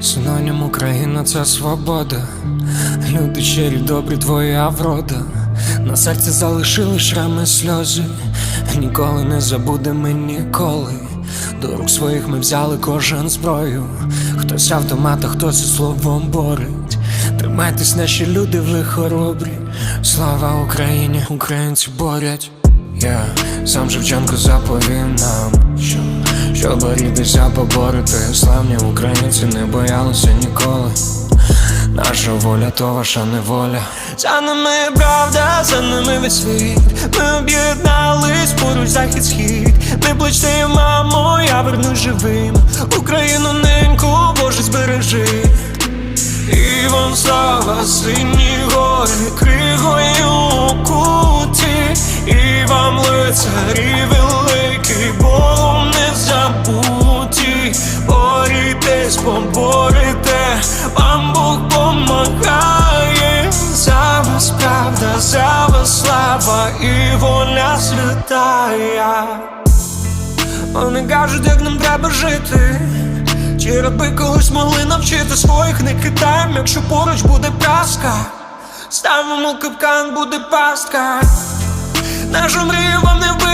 Синонім Україна це свобода. Люди щирі, добрі, твоя врода. На серці залишили шрами сльози. Ніколи не забудемо ніколи. До рук своїх ми взяли кожен зброю. Хтось автомат, хтось словом борить. Тримайтесь, наші люди ви хоробрі. Слава Україні, українці борять. Я сам Шевченко заповів нам, що, що борітися, поборити Славні українці не боялися ніколи. Наша воля то ваша неволя. За нами правда, за нами весь світ. Ми об'єднались поруч захід схід. Не плачте, мамо, я вернусь живим. Україну неньку, Боже, збережи. І вам слава сині борітесь, поборете, вам Бог помагає, за вас правда, за вас слава і воля святая. Вони кажуть, як нам треба жити. Чи раби колись могли навчити своїх не кидаєм, якщо поруч буде праска, ставимо капкан, буде пастка. Нашу мрію вам не вбити,